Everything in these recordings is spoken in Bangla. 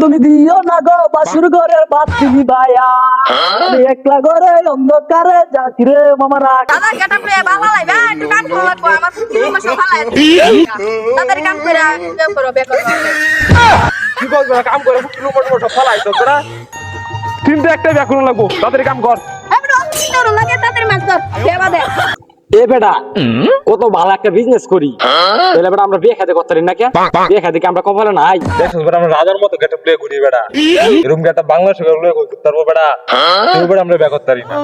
তুমি দিও না গো বাসুর ঘরের বাতি বায়া আমি একলা ঘরে অন্ধকারে যাচ্ছি রে মামারা দাদা গেটা প্লে ভালো লাগবে একটু কাম করা লাগবে। আমার কি মাসা ভালো লাগে। তাড়াতাড়ি কাম করে করো বেকর কি করবে কাম করে ফুটলু মোটো মোটো ফলাই তো তোরা তিনটে একটা লাগবো। তাড়াতাড়ি কাম কর। আমি অন্য লাগে তাড়াতাড়ি মাছ ধর। দেবা দে এ বেটা কত ভালো একটা বিজনেস করি। তাহলে বেটা আমরা বিয়ে খেতে করতে পারি না কে বিয়ে খেতে আমরা কপালে নাই? দেখছিস বেটা আমরা রাজার মতো গেটে প্লে করি বেটা। এরকম গেটা বাংলাদেশে প্লে করতে পারব বেটা? তুই আমরা ব্যাক করতে না।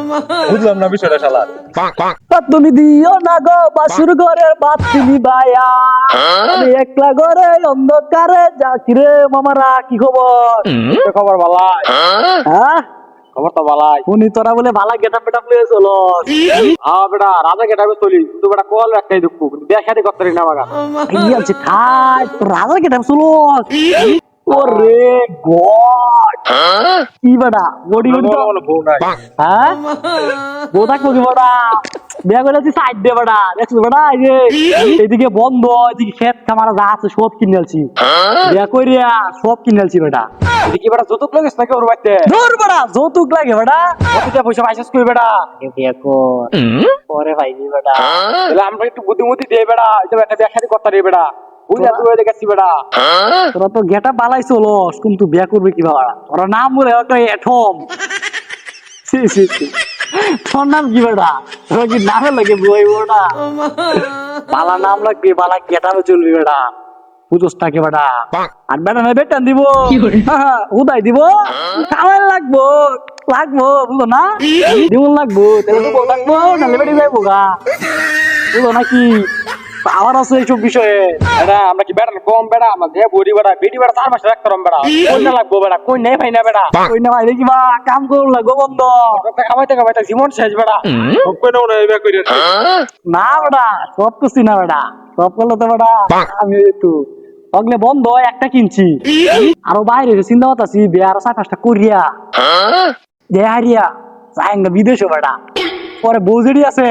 বুঝলাম না বিষয়টা শালা। তুমি দিও না গো বাসুর ঘরের বাতি বায়া। আমি একলা ঘরে অন্ধকারে যাচ্ছি রে মামারা কি খবর? খবর বালাই হ্যাঁ? খবর তো ভালাই। উনি তোরা বলে ভালো গেটা পেটা প্লে চলো হ্যাঁ বেটা রাজা গেটা চলি কিন্তু বেটা কল একটাই দুঃখ বিয়া দি করতে পারি না বাগা কি আছে খাই রাজা গেটা চলো। ওরে গড। কি বেটা বডি বডি হ্যাঁ বউ থাকব কি বেটা বিয়া করে তুই সাইড দে বেটা। দেখছিস বেটা এই যে এদিকে বন্ধ এদিকে ক্ষেত খামারা যা আছে সব কিনে আলছি বিয়া করিয়া সব কিনে আলছি বেটা। এদিকে বেটা যৌতুক লাগিস নাকি ওর বাড়িতে? ধর বেটা যৌতুক লাগে বেটা। কতটা পয়সা পাইছিস কই বেটা? বিয়া কর। পরে ভাইজি বেটা। তাহলে আমরা একটু বুদ্ধিমতি দিয়ে বেটা এটা একটা বিয়া খেতে করতে বেটা। বেটা। তোরা তো গেটা বালাই চলস কিন্তু বিয়া করবে কি বাবা তোরা নাম বলে একটা এঠম সি সি সি তোর নাম কি বেটা? তোরা কি নামে লাগে বই বেটা পালা নাম লাগবে পালা গেটাবে চলবি বেটা। বুঝোস থাকে বেটা? আর বেটা নয় বেটান দিব। উদাই দিব। কামাই লাগবো লাগবো বুঝো না? দিব লাগবো তাহলে লাগবো না লেবেটি যাইবো গা। বুঝো নাকি আবার আছে এইসব বিষয়ে। বেটা আমরা কি বেটা কম বেড়া আমরা যে বড়ি বেড়া বেটি বেটা চার মাস রাখতাম বেটা কোন না লাগবো বেড়া কোন নেই ভাই না কই না ভাই দেখি বা কাম করুন লাগবো বন্ধ। কামাইতে কামাইতে জীবন শেষ কই না বেটা সব করছি না বেটা সব করলে তো বেটা আমি একটু অগলে বন্ধ একটা কিনছি। আরও বাইরে চিন্তা করতেছি বিয়ে আরও চার পাঁচটা করিয়া। দে হারিয়া যাই না বিদেশে বেটা পরে বৌজেডি আছে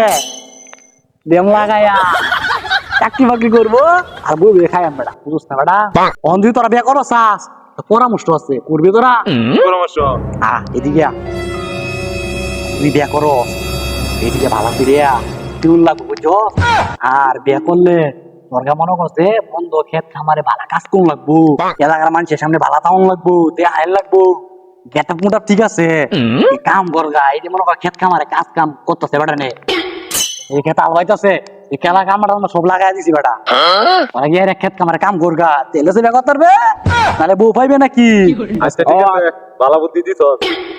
দেম লাগাইয়া চাকরি বাকরি করব আর বউ বিয়ে খাই বেটা বুঝছ না বেটা? অন্ধি তোরা বিয়ে করো চাস। পরামর্শ আছে করবি তোরা? পরামর্শ? আহ এদিকে। তুই বিয়া করো। এদিকে ভালো ফিরিয়া টিউন লাগবো বুঝছ? আর বিয়া করলে তোরগা মনে করছে বন্ধ ক্ষেত খামারে ভালো কাজ করুন লাগবো। এলাকার মানুষের সামনে ভালো তাউন লাগবো। তে আইন লাগবো। গেটা মোটা ঠিক আছে। কাম করগা এই যে মনে কর ক্ষেত খামারে কাজ কাম করতেছে বেটা নে। এই ক্ষেত আলবাইতেছে। এই খেলা কামড়া আমরা সব লাগাই দিছি বেটা। ওরা গিয়ে রে ক্ষেত খামারে কাম করগা। তেলে সে বিয়া করতে পারবে নাহলে বউ পাইবে নাকি? আচ্ছা ঠিক আছে ভালো বুদ্ধি দিছ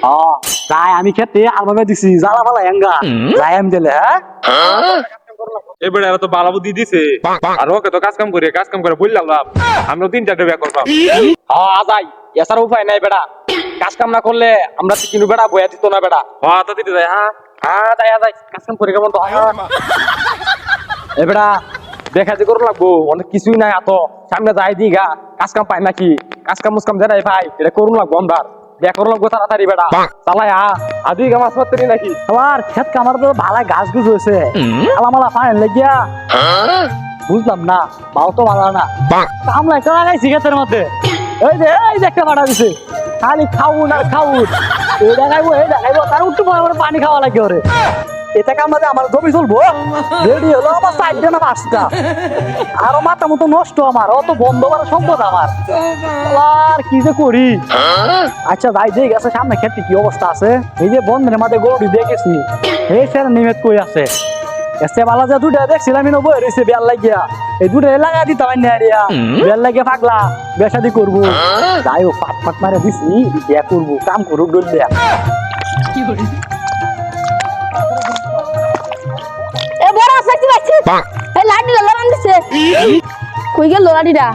হ্যাঁ তাই আমি খেতে আলবামে দিছি জ্বালা ফালা হেঙ্গা। যাই আমি দিলে হ্যাঁ? এই এরা তো ভালো বুদ্ধি দিছে। আর ওকে তো কাজ কাম করে কাজ কাম করে বললাম লাভ আমরা তিন চারটে ব্যাগ করলাম হ্যাঁ এছাড়া উপায় নাই বেটা। কাজ কাম না করলে আমরা তো কিনু বেটা বয়া দিত না বেটা। হ্যাঁ তো দিতে যায় হ্যাঁ? হ্যাঁ যাই কাজ কাম করে কেমন তো। হয় এ বেটা দেখা যে করুন লাগবো অনেক কিছুই নাই এত সামনে যাই দি গা কাজ কাম পাই নাকি? কাজ কাম মুসকাম যেটাই ভাই এটা করুন লাগবো আমরা বিয়া করুন লাগবো তাড়াতাড়ি বেটা। চালাই আ। আদি গামাস মাত্রি নাকি? আমার ক্ষেত কামার তো ভালো গাছ গুছ হয়েছে আলামালা ফাইন লাগিয়া। বুঝলাম না মাও তো ভালো না। লাগাইছি মধ্যে। এই যে এই যে একটা দিছে। খালি খাউন আর খাউন। তার উঠতে পানি খাওয়া লাগে ওরে। এটা কামলাতে আমার জমি চলবো রেডি হলো আমার চারটে না পাঁচটা। আরও মাথা মতো নষ্ট আমার, অত বন্ধ করা সম্ভব আমার। আর কি যে করি? আচ্ছা ভাই, যে গেছে সামনে ক্ষেত্রে কি অবস্থা আছে? এই যে বন্ধের মাঠে গরুটি দেখেছি। এই স্যার নিমেত কই আছে? এসে বালা যে দুটা দেখছিলাম আমি বই রয়েছে বেল লাগিয়া। এই দুটা লাগা দিতাম আমি নারিয়া বেল লাগিয়ে পাগলা, বেসাদি করব। যাই হোক ফাট ফাট মারে দিছি, বিয়া করব, কাম করুক ডল দেয়া এ এই লাডি লড়ান দিছে। কই গেল লাডিটা?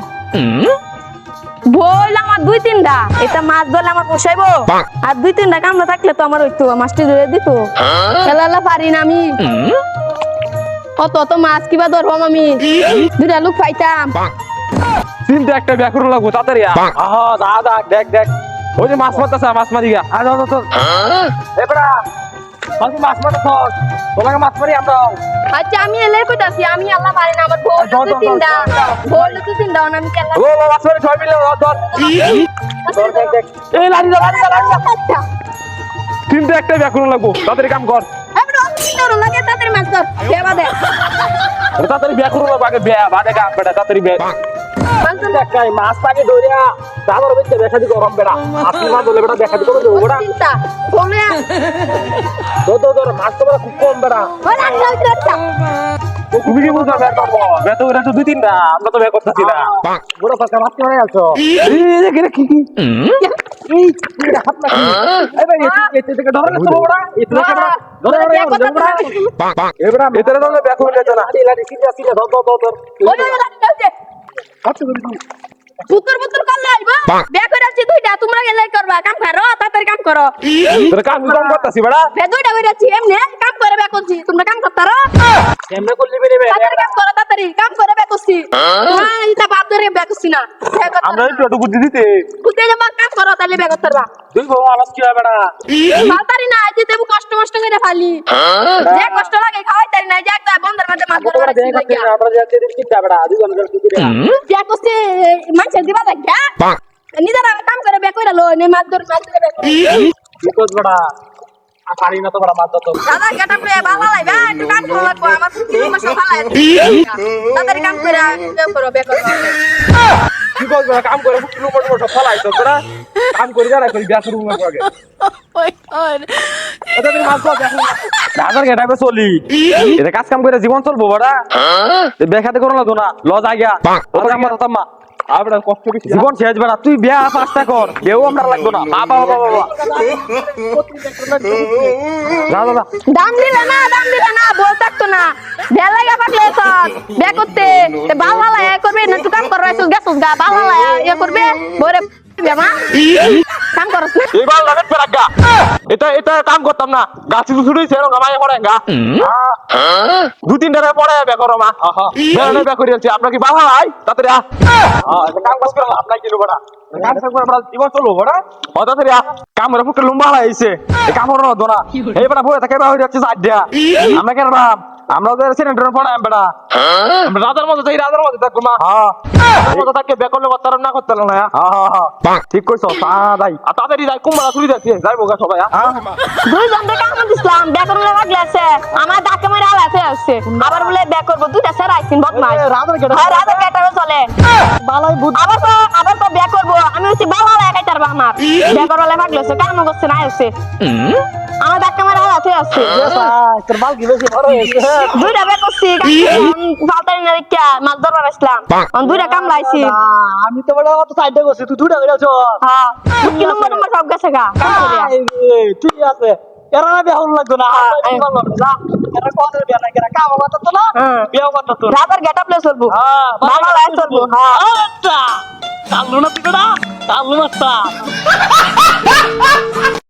আমার দুই তিনটা। এটা মাছ ধরলে আমার পোষাইবো। আর দুই তিনটা কামড়া থাকলে তো আমার হইতো মাছটি ধরে দিত। খেলালা পারি না আমি। অত অত মাছ কিবা ধরবাম আমি। দুটা লোক পাইতাম। তিনটে একটা ব্যাগ করে লাগবো তাড়াতাড়ি। আহা দা দা দেখ দেখ। ওই যে মাছ মারতেছে মাছ মারি গা আ। এ বাকি মাছ মারে ধর তোলাকে মাছ মারি আমরা আচ্ছা আমি এলে কইতাছি আমি আল্লাহ পারি না আমার বউ তো তিনটা। বউ তো তিনটা আমি কেলা ও ও, মাছ মারি ছয় মিলে ধর। ধর ধর দেখ দেখ। এই লাড়ি দা লাড়ি দা লাড়ি দা আচ্ছা। তিনটে একটাই ব্যাকুল লাগবো। তাড়াতাড়ি কাম কর। আমি রং তিনটা লাগে তাদের মাছ ধর। দেবা দে তাড়াতাড়ি ব্যাকুল লাগবো আগে বাদে কাম বেটা তাড়াতাড়ি ব্যায়া মাছ ধর মাছ পাকে ধরিয়া দাদর বেচে দেখা দি গরম বেড়া আসলে না বলে বেটা দেখা দি করে দেবো বেড়া বলে ধর ধর ধর মাছ তো বেড়া খুব কম বেড়া আচ্ছা আচ্ছা তুমি কি বুঝছ ব্যাক করব ব্যাক তো তো দুই তিনটা আমরা তো ব্যাক করতেছি না বড় ফাঁকা মাছ মারে আছো এই যে কি কি এই হাত না এই ভাই এতে থেকে ধরে না তো বড়া এতে থেকে ধরে ধরে ধরে বড়া এবারে এটারে তো ব্যাক হয়ে যেত না লাড়ি লাড়ি সিধা সিধা ধর ধর ধর ধর ওই পুতুর পুতুর করলে আইবো? বিয়া করে আছি দুইটা তোমরা গেলে করবা? কাম করো তাড়াতাড়ি কাম করো। তোর কাম কাম করতেছি বেড়া? বে দুইটা করে আছি এমনি কাম করে বিয়া করছি। তোমরা কাম করতারো? কেমনে করলি বেরে বে তাড়াতাড়ি কাম করো তাড়াতাড়ি। কাম করে বিয়া করছি। তোমার এটা বাদ ধরে বিয়া করছি না। আমরা একটু একটু বুদ্ধি দিতে। খুদে যাবা কাম করো তাহলে বিয়া করতে পারবা দুই বউ আলাস কি হয় বেড়া? তাড়াতাড়ি না আইতে দেবো কষ্ট মষ্ট করে ফালি। যে কষ্ট লাগে খাওয়াই তারি না যে একটা বন্ধের মধ্যে মাছ ধরে তোমরা দেখ আমরা যাতে দিন কি বেড়া জন করে কি করে বিয়া করছি মানুষের দিবা দেখা নিজেরা কাম করে করে লো নে মাছ ধরে মাছ ধরে করে কি করছ বেড়া পারি না তো বেড়া মাছ ধরতে। দাদা গেটা প্রে ভালো লাগবে একটু কাম করা আমার তিন মাস ভালো লাগে। তাড়াতাড়ি কাম করে বিয়া করো করো। কি করছ কাম করে ফুটলু মোট মোট ফলাই তো বেড়া কাম করে যারা করি ব্যাক করব আগে। এটা তুমি মাছ ধর রাজার গেটাবে চলি। এটা কাজ কাম করে জীবন চলবো বেড়া। দেখাতে করো না। তো না লজ আগিয়া লজ আমার তাম্মা আবড়া কষ্ট বেশি। জীবন শেষ বেড়া তুই বিয়া পাঁচটা কর কেউ আমরা লাগবো না। বাবা বাবা বাবা না দাদা দাম দিলে না দাম দিলে না বল থাকতো না। বিয়া লাগা পাকলে সব বিয়া করতে। তে বাল এ করবে না তুই কাম করবে গা সুস গা বাল এ করবে বরে বেমা কাম করস না এবার লাগে পেরাগা এটা এটা কাম করতাম না। গাছ ছুটুই সেরকম আমায় পড়ে গা। দু তিন টাকা পড়ে বে করো মা। বেরোনে বে করে যাচ্ছি আপনার কি বাবা ভাই তাড়াতাড়ি আ কাম কাজ করে লাভ নাই কিলো বড়া কাম কাজ করে আমরা জীবন চলবো বড়া ও তাড়াতাড়ি আ কাম করে ফুটে লম্বা হলাইছে এই কাম করো না? এই বড়া বই থাকে হয়ে যাচ্ছে সাইড দিয়া। আমরা কেন রাম? আমরা ওদের সিলিন্ডার পড়াই বেড়া। আমরা রাজার মতো যাই রাজার মতো থাকব মা। হ্যাঁ। মতো থাকে বে করলে করতে না করতে না হ্যাঁ। হ্যাঁ ঠিক কইছো তা যাই আর তাড়াতাড়ি যাই কুমড়া চুরি যাচ্ছে যাইবো গা সবাই হ্যাঁ। দুই জন দিছিলাম বিয়া করলে লাগলে আছে। আমার ডাকে মেরে আলাতে আছে আবার বলে বিয়া করব দুইটা স্যার আইছিন রাজার হ্যাঁ রাজা কেটারও চলে। বালাই বুদ্ধ আবার তো আবার তো বিয়া করব। আমি হচ্ছে বাবা একাই তারবা আমার বিয়া করলে লাগলে আছে কাম করছে না আছে আমার ডাকে মেরে আলাতে আছে তোর বাল কি বেশি বড় হয়েছে দুইটা বিয়া করছি ফালতারি না দেখা মাছ ধরবার আসলাম। দুইটা কাম লাইছি। আমি তো বড় অত সাইডে করছি তুই করে আছো। হ্যাঁ। কি নম্বর নম্বর সব গেছে গা ঠিক আছে। এরা না বিয়া হল লাগতো না এরা কত বিয়া না কেরা কাম কথা তো না হ্যাঁ। বিয়া কথা তো রাজার গেট আপ চলবো। হ্যাঁ বাবা লাই চলবো হ্যাঁ। আচ্ছা না না চালু মাস্টার